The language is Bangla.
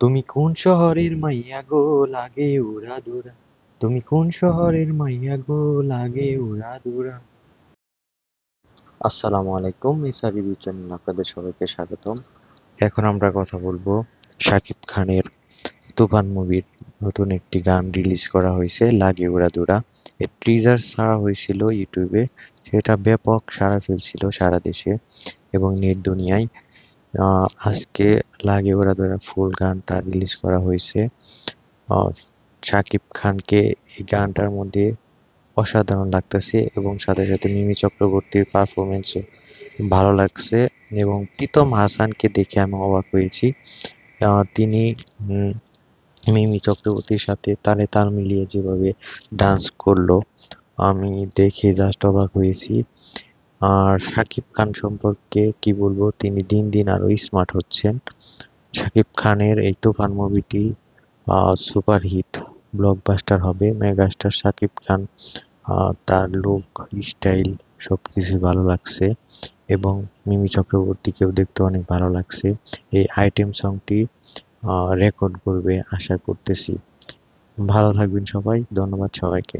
তুমি কোন শহরের মাইয়া গো লাগে উড়া দুরা? তুমি কোন শহরের মাইয়া গো লাগে উড়া দুরা? আসসালামু আলাইকুম ইসা রিভিউ চ্যানেল আপনাদের সবাইকে স্বাগতম। এখন আমরা কথা বলব শাকিব খানের তুফান মুভির নতুন একটি গান রিলিজ করা হয়েছে, লাগে উড়া দুরা। এর ট্রিজার ছাড়া হয়েছিল ইউটিউবে। সেটা ব্যাপক সাড়া ফেলছিল সারা দেশে এবং নেট দুনিয়ায়। আজকে লাগে ওরা ধরা ফুল গানটা রিলিজ করা হয়েছে। শাকিব খানকে এই গানটার মধ্যে অসাধারণ লাগতেছে এবং সাথে সাথে মিমি চক্রবর্তীর পারফরমেন্সও ভালো লাগছে এবং প্রীতম হাসানকে দেখে আমি অবাক হয়েছি। তিনি মিমি চক্রবর্তীর সাথে তালে তাল মিলিয়ে যেভাবে ডান্স করল, আমি দেখে জাস্ট অবাক হয়েছি। আর শাকিব খান সম্পর্কে কি বলব? তিনি দিন দিন আরও স্মার্ট হচ্ছেন। শাকিব খানের এই তুফান মুভিটি সুপারহিট ব্লকবাস্টার হবে। মেগাস্টার শাকিব খান তার লুক স্টাইল সব সবকিছু ভালো লাগছে এবং মিমি চক্রবর্তীকেও দেখতে অনেক ভালো লাগছে। এই আইটেম সংটি রেকর্ড করবে আশা করতেছি। ভালো থাকবেন সবাই। ধন্যবাদ সবাইকে।